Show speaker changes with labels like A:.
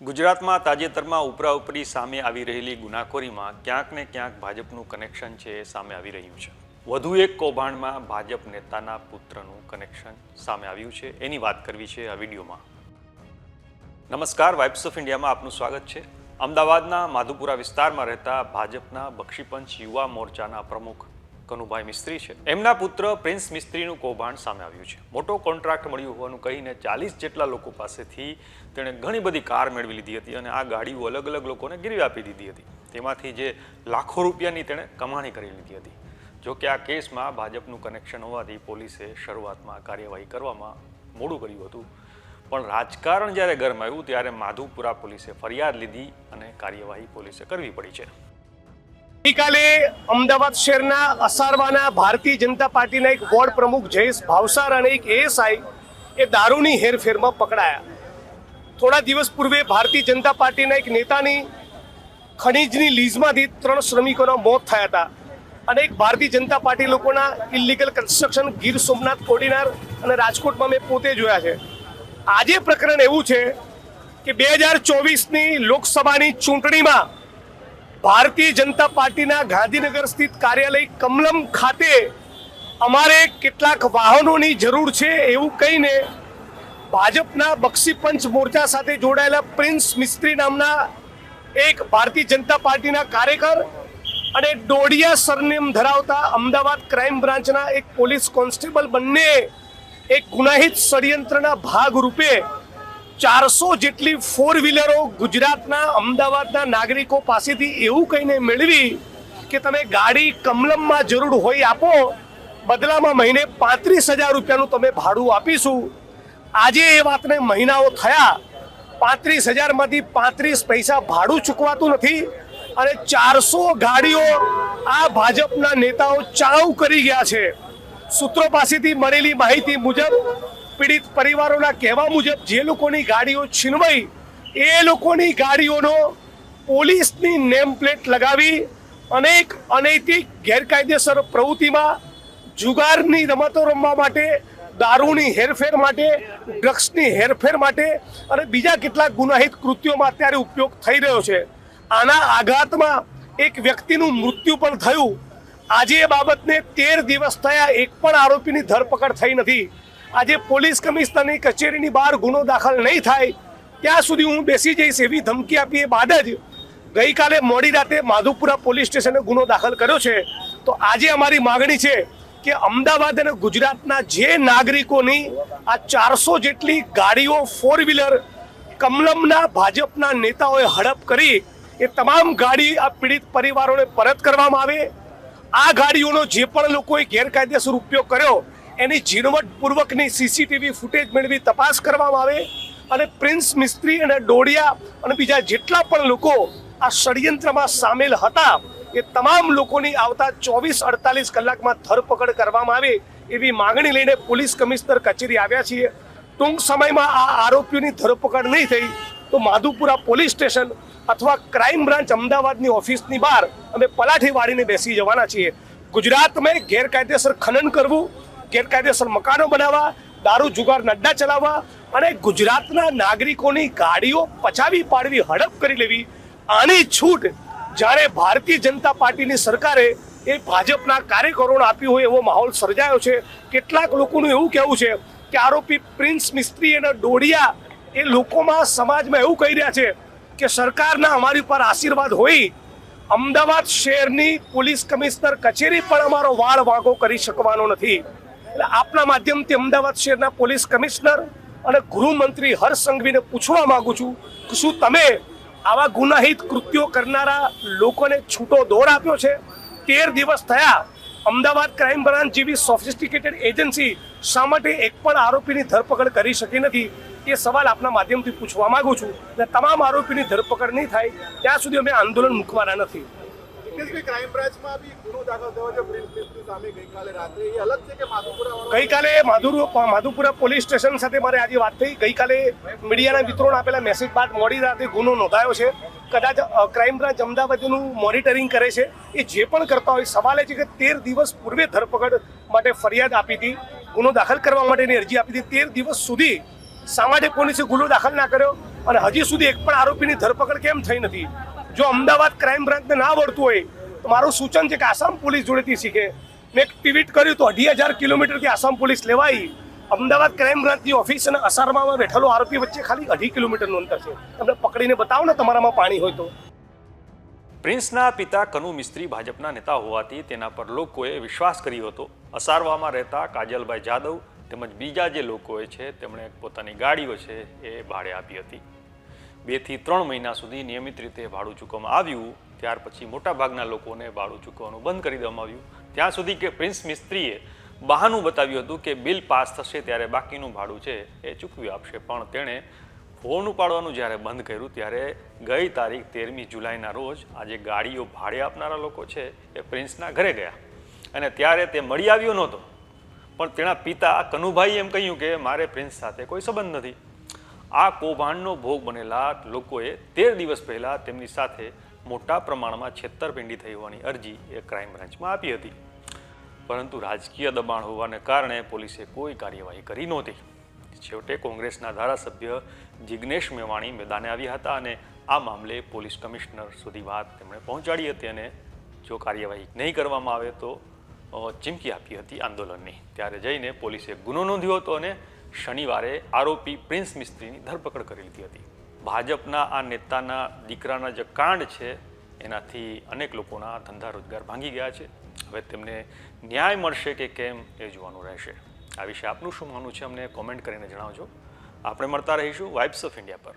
A: ગુજરાતમાં તાજેતરમાં ઉપરા ઉપરી સામે આવી રહેલી ગુનાખોરીમાં ક્યાંક ને ક્યાંક ભાજપનું કનેક્શન છે એ સામે આવી રહ્યું છે. વધુ એક કૌભાંડમાં ભાજપ નેતાના પુત્રનું કનેક્શન સામે આવ્યું છે. એની વાત કરવી છે આ વિડીયોમાં. નમસ્કાર, વાઇબ્સ ઓફ ઇન્ડિયામાં આપનું સ્વાગત છે. અમદાવાદના માધુપુરા વિસ્તારમાં રહેતા ભાજપના બક્ષીપંચ યુવા મોરચાના પ્રમુખ કનુભાઈ મિસ્ત્રી છે. એમના પુત્ર પ્રિન્સ મિસ્ત્રીનું કૌભાંડ સામે આવ્યું છે. મોટો કોન્ટ્રાક્ટ મળ્યું હોવાનું કહીને ચાલીસ જેટલા લોકો પાસેથી તેણે ઘણી બધી કાર મેળવી લીધી હતી અને આ ગાડીઓ અલગ અલગ લોકોને ગીરવી આપી દીધી હતી. તેમાંથી જે લાખો રૂપિયાની તેણે કમાણી કરી લીધી હતી. જો કે આ કેસમાં ભાજપનું કનેક્શન હોવાથી પોલીસે શરૂઆતમાં કાર્યવાહી કરવામાં મોડું કર્યું હતું. પણ રાજકારણ જ્યારે ગરમાયું ત્યારે માધુપુરા પોલીસે ફરિયાદ લીધી અને કાર્યવાહી પોલીસે કરવી પડી છે.
B: ગઈકાલે અમદાવાદ શહેરના અસારવાના ભારતીય જનતા પાર્ટીના એક વોર્ડ પ્રમુખ જયેશ ભાવસાર અને એક એએસઆઈ એ દારૂની હેરફેરમાં પકડાયા. થોડા દિવસ પૂર્વે ભારતીય જનતા પાર્ટીના એક નેતાની ખનીજની લીઝમાંથી ત્રણ શ્રમિકોના મોત થયા હતા અને એક ભારતીય જનતા પાર્ટી લોકોના ઇલીગલ કન્સ્ટ્રક્શન ગીર સોમનાથ કોડીનાર અને રાજકોટમાં મેં પોતે જોયા છે. આજે પ્રકરણ એવું છે કે બે હજાર ચોવીસની લોકસભાની ચૂંટણીમાં ભારતીય જનતા પાર્ટીના ગાંધીનગર સ્થિત કાર્યાલય કમલમ ખાતે અમારે કેટલાક વાહનોની જરૂર છે એવું કહીને ભાજપના બક્ષી પંચ મોરચા સાથે જોડાયેલા પ્રિન્સ મિસ્ત્રી નામના એક ભારતીય જનતા પાર્ટીના કાર્યકર અને ડોડિયા સરનેમ ધરાવતા અમદાવાદ ક્રાઇમ બ્રાન્ચના એક પોલીસ કોન્સ્ટેબલ બંને એક ગુનાહિત ષડયંત્રના ભાગ રૂપે ચારસો જેટલી ફોર વ્હીલરો ગુજરાતના, અમદાવાદના નાગરિકો પાસેથી એવું કહીને મેળવી કે તમે ગાડી કમલમમાં જરૂર હોય આપો, બદલામાં મહિને પાંત્રીસ હજાર રૂપિયાનું તમે ભાડું આપીશું. આજે એ વાતને મહિનાઓ થયા, પાંત્રીસ હજારમાંથી પાંત્રીસ પૈસા ભાડું ચૂકવાતું નથી અને ચારસો ગાડીઓ આ ભાજપના નેતાઓ ચાઉ કરી ગયા છે. સૂત્રો પાસેથી મળેલી માહિતી મુજબ પીડિત પરિવારોના કહેવા મુજબ જે લોકોની ગાડીઓ છીનવાઈ, એ લોકોની ગાડીઓનો પોલીસની નેમ પ્લેટ લગાવી અનેક અનૈતિક ગેરકાયદેસર પ્રવૃત્તિમાં જુગારની રમતો રમવા માટે, દારૂની હેરફેર માટે, ડ્રગ્સની હેરફેર માટે અને બીજા કેટલાક ગુનાહિત કૃત્યોમાં અત્યારે ઉપયોગ થઈ રહ્યો છે. આના આઘાતમાં એક વ્યક્તિનું મૃત્યુ પણ થયું. આજે એ બાબતને તેર દિવસ થયા, એક પણ આરોપીની ધરપકડ થઈ નથી. આજે પોલીસ કમિશનરની કચેરીની બહાર ગુનો દાખલ નહીં થાય, ત્યાં સુધી હું બેસી જઈશ એવી ધમકી આપી એ બાદ જ ગઈકાલે મોડી રાતે માધુપુરા પોલીસ સ્ટેશને ગુનો દાખલ કર્યો છે. તો આજે અમારી માગણી છે કે અમદાવાદ અને ગુજરાતના જે નાગરિકોની આ ચારસો જેટલી ગાડીઓ ફોર વ્હીલર કમલમના ભાજપના નેતાઓએ હડપ કરી, એ તમામ ગાડી આ પીડિત પરિવારોને પરત કરવામાં આવે. આ ગાડીઓનો જે પણ લોકોએ ગેરકાયદેસર ઉપયોગ કર્યો એની ઝીણવટપૂર્વકની સીસીટીવી ફૂટેજ મેળવી તપાસ કરવામાં આવે અને પ્રિન્સ મિસ્ત્રી અને ડોડિયા અને બીજા જેટલા પણ લોકો આ ષડયંત્રમાં સામેલ હતા, એ તમામ લોકોની આવતા ચોવીસ અડતાલીસ કલાકમાં ધરપકડ કરવામાં આવે એવી માંગણી લઈને પોલીસ કમિશનર કચેરી આવ્યા છીએ. ટૂંક સમયમાં આ આરોપીઓની ધરપકડ નહીં થઈ તો માધુપુરા પોલીસ સ્ટેશન અથવા ક્રાઇમ બ્રાન્ચ અમદાવાદની ઓફિસની બહાર અમે પલાઠી વાળીને બેસી જવાના છીએ. ગુજરાતમાં ગેરકાયદેસર ખનન કરવું ગેરકાયદેસર મકાનો બનાવવા, દારૂ જુગાર નડ્ડા ચલાવવા અને ગુજરાતના નાગરિકોની ગાડીઓ પચાવી પાડવી, હડપ કરી લેવી, આની છૂટ જ્યારે ભારતીય જનતા પાર્ટીની સરકારે એ ભાજપના કાર્યકરોને આપ્યું હોય એવો માહોલ સર્જાયો છે. કેટલાક લોકોનું એવું કહેવું છે કે આરોપી પ્રિન્સ મિસ્ત્રી અને ડોડિયા એ લોકોમાં સમાજમાં એવું કહી રહ્યા છે કે સરકારના અમારી ઉપર આશીર્વાદ હોય, અમદાવાદ શહેરની પોલીસ કમિશનર કચેરી પણ અમારો વાળ વાગો કરી શકવાનો નથી. એટલે આપના માધ્યમથી અમદાવાદ શહેરના પોલીસ કમિશનર અને ગૃહમંત્રી હર્ષ સંઘવીને પૂછવા માંગુ છું કે શું તમે આવા ગુનાહિત કૃત્યો કરનારા લોકોને છૂટો દોર આપ્યો છે? તેર દિવસ થયા, અમદાવાદ ક્રાઇમ બ્રાન્ચ જેવી સોફિસ્ટિકેટેડ એજન્સી શા માટે એક પણ આરોપીની ધરપકડ કરી શકી નથી? એ સવાલ આપના માધ્યમથી પૂછવા માગું છું. અને તમામ આરોપીની ધરપકડ નહીં થાય, ત્યાં સુધી અમે આંદોલન મૂકવાના નથી.
C: કે ક્રાઇમ ગઈકાલે રાત્રે. માધુપુરા
B: પોલીસ સ્ટેશન સાથે મારે આજે વાત થઈ. ગઈકાલે મીડિયાના મિત્રોને આપેલા મેસેજ બાદ મોડી રાતે ગુનો નોંધાયો છે. કદાચ ક્રાઇમ બ્રાન્ચ અમદાવાદનું મોનિટરિંગ કરે છે. એ જે પણ કરતા હોય, સવાલ એ છે કે તેર દિવસ પૂર્વે ધરપકડ માટે ફરિયાદ આપી હતી. ગુનો દાખલ કરવા માટેની અરજી આપી હતી. તેર દિવસ સુધી શા પોલીસે ગુનો દાખલ ના કર્યો. અને હજી સુધી એક પણ આરોપીની ધરપકડ કેમ થઈ નથી? જો અમદાવાદ ક્રાઇમ બ્રાન્ચને ના આવડતું હોય, તો મારું સૂચન છે કે આસામ પોલીસ જોડેથી શીખે. મેં એક ટ્વીટ કર્યું તો અઢી હજાર કિલોમીટરથી આસામ પોલીસ લેવાઈ. અમદાવાદ ક્રાઇમ બ્રાન્ચની ઓફિસ અને અસારમાં બેઠેલો આરોપી વચ્ચે ખાલી અઢી કિલોમીટરનું અંતર છે. તમને પકડીને બતાવો ને તમારામાં પાણી હોય તો.
A: પ્રિન્સના પિતા કનુ મિસ્ત્રી ભાજપના નેતા હોવાથી તેના પર લોકોએ વિશ્વાસ કર્યો હતો. અસારવામાં રહેતા કાજલભાઈ જાદવ તેમજ બીજા જે લોકોએ છે, તેમણે પોતાની ગાડીઓ છે એ ભાડે આપી હતી. બેથી ત્રણ મહિના સુધી નિયમિત રીતે ભાડું ચૂકવવામાં આવ્યું. ત્યાર પછી મોટાભાગના લોકોને ભાડું ચૂકવવાનું બંધ કરી દેવામાં આવ્યું. ત્યાં સુધી કે પ્રિન્સ મિસ્ત્રીએ બહાનું બતાવ્યું હતું કે બિલ પાસ થશે ત્યારે બાકીનું ભાડું છે એ ચૂકવી આપશે. પણ તેણે ફોન ઉપાડવાનું જ્યારે બંધ કર્યું ત્યારે ગઈ તારીખ તેરમી જુલાઈના રોજ આજે ગાડીઓ ભાડે આપનારા લોકો છે એ પ્રિન્સના ઘરે ગયા. અને ત્યારે તે મળી આવ્યો નહોતો. પણ તેના પિતા કનુભાઈએ એમ કહ્યું કે મારે પ્રિન્સ સાથે કોઈ સંબંધ નથી. આ કૌભાંડનો ભોગ બનેલા લોકોએ તેર દિવસ પહેલા તેમની સાથે મોટા પ્રમાણમાં છેતરપિંડી થઈ હોવાની અરજી એ ક્રાઇમ બ્રાન્ચમાં આપી હતી. પરંતુ રાજકીય દબાણ હોવાને કારણે પોલીસે કોઈ કાર્યવાહી કરી નહોતી. છેવટે કોંગ્રેસના ધારાસભ્ય જિગ્નેશ મેવાણી મેદાને આવ્યા હતા અને આ મામલે પોલીસ કમિશનર સુધી વાત તેમણે પહોંચાડી હતી અને જો કાર્યવાહી નહીં કરવામાં આવે તો ચીમકી આપી હતી આંદોલનની. ત્યારે જઈને પોલીસે ગુનો નોંધ્યો હતો અને શનિવારે આરોપી પ્રિન્સ મિસ્ત્રીની ધરપકડ કરી લીધી હતી. ભાજપના આ નેતાના દીકરાના જે કાંડ છે, એનાથી અનેક લોકોના ધંધા રોજગાર ભાંગી ગયા છે. હવે તેમને ન્યાય મળશે કે કેમ એ જોવાનું રહેશે. આ વિશે આપનું શું માનવું છે? અમને કોમેન્ટ કરીને જણાવજો. આપણે મળતા રહીશું વાઇબ્સ ઓફ ઇન્ડિયા પર.